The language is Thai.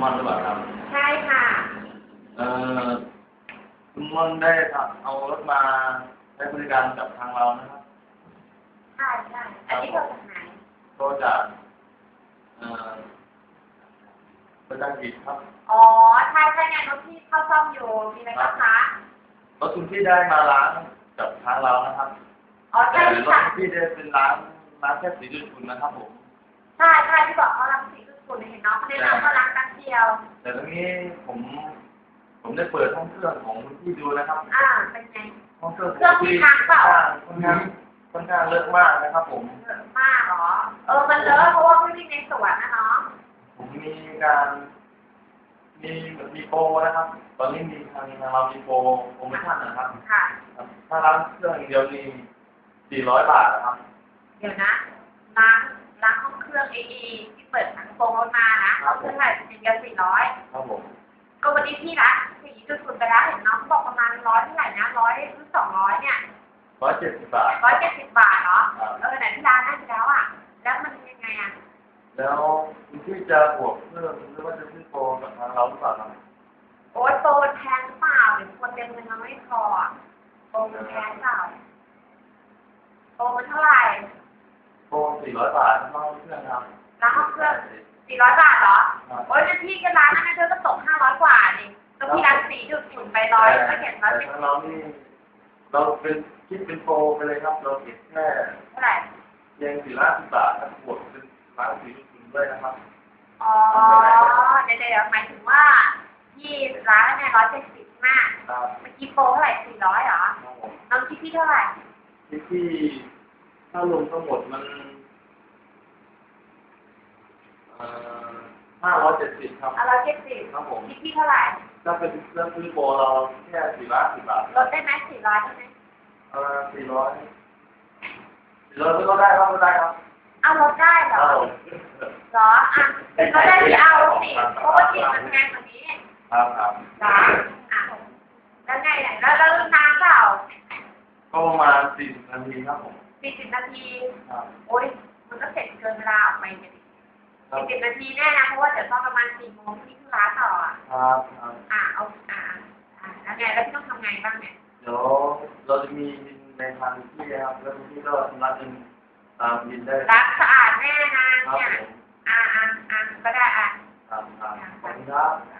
ม่อนหรือเปล่าครับ ใช่ค่ะ เอ่อคุณม่อนได้ครับเอารถมาใช้บริการกับทางเรานะครับใช่ใช่อันนี้เราจากไหนก็จากเอ่อประจันกิจครับ อ๋อ ใช่ใช่เนี่ยรถที่เข้าซ่อมอยู่ มีอะไรบ้างคะ รถคุณที่ได้มาล้างกับทางเรานะครับอ๋อแต่ใช่รถค่ะ ที่ได้เป็นร้านร้านแค่สีจุดคุณนะครับผม ใช่ใช่ที่บอกเขาล้างสีทุกคนเห็นน้องเขาแนะนำว่าล้างแป๊บเดียว แต่ตรงนี้ผม ผมได้เปิดห้องเครื่องของคุณที่ดูนะครับ อ่า เป็นไง ห้องเครื่องเครื่องมีทางเปล่าค่อนข้างค่อนข้างเลิกมากนะครับ ผมเยอะมากเหรอ เออ มันเลอะเพราะว่าไม่วิ่งในสวนนะน้องผมมีการมีมีโปรนะครับ ตอนนี้มีทางทางเรามีโปรโปรโมชั่นนะครับ ค่ะ ถ้าร้านเครื่องอย่างเดียวมี400 บาทนะครับ เดี๋ยวนะล้างล้างห้อง เครื่องเอไที่เปิดถังโปรงรถมานะห้องเครื่องไหร่เป็นเดียวสี่ร้อยครับผมก็วันนี้พี่ละสี่จุดศูนย์ไปแล้วเห็นน้องบอกประมาณร้อยเท่าไหร่นะร้อยหรือสองร้อยเนี่ย170บาทร้อยเจ็ดสิบบาทเหรอครับเออไหนที่ร้านนั่นแล้วอะ แล้วมันยังไงอะ แล้วคุณที่จะบวกเพิ่มหรือว่าจะซื้อโปรกับทางเราหรือเปล่าครับโอ้ยโตมันแพงหรือเปล่าเดี๋ยวคนเต็มเงินเราไม่พออะโตมันแพงเปล่าโตมันเท่าไหร่ โปร400บาทนอกเครื่องครับร้านห้องเครื่องสี่ร้อยบาทเหรอครับโอ้ยงั้นพี่ก็ร้านนั้นนะเธอก็ตกห้าร้อยกว่าดิก็พี่ร้านสี่จุดศูนย์ไปร้อยก็เห็นร้อยแต่สิบทางเรานี่เราเป็นคิดเป็นโปรไปเลยครับ เราเก็บแค่เท่าไหร่เพียง450บาทครับบวกเป็นร้านสีจุดด้วยนะครับ อ๋อ เดี๋ยวเดี๋ยวหมายถึงว่าที่ร้านเนี่ยร้อยเจ็ดสิบมากครับเมื่อกี้โปรเท่าไหร่สี่ร้อยเหรอครับผมน้องคิดพี่เท่าไหร่ที่ที่ถ้ารวมทั้งหมดมัน เอ่อ570ครับอะร้อยเจ็ดสิบครับผมคิดพี่เท่าไหร่ถ้าเป็นเครื่องซื้อโปรเราแค่450บาทลดได้ไหมสี่ร้อยได้ไหมเอ่อ400 400ก็ได้ครับก็ได้ครับเอาลดได้เหรคอรับผมเหรออะลดได้ที่เอาสิเพราะว่าจริงมันแพงกว่านี้ครับครับเหรออะแล้วไงเนี่ยแล้วแล้วนานเปล่าก็ประมาณ40นาทีครับผมสี่สิบนาทีครับโอ้ยมันก็เสร็จเกินเวลาออกไปเนี่ย ครับสี่สิบนาทีแน่นะเพราะว่าเดี๋ยวตอนประมาณสี่โมงพี่ขึ้นร้านต่ออะครับครับอะเอาอะอะแล้วไงแล้วพี่ต้องทำไงบ้างเนี่ยเดี๋ยวเราจะมีบินในทางที่ครับแล้วที่ก็ชำระเงินตามบินได้รักสะอาดแน่นะครับเนี่ยผมอะอะอะก็ได้อะครับครับขอบคุณครับ อะ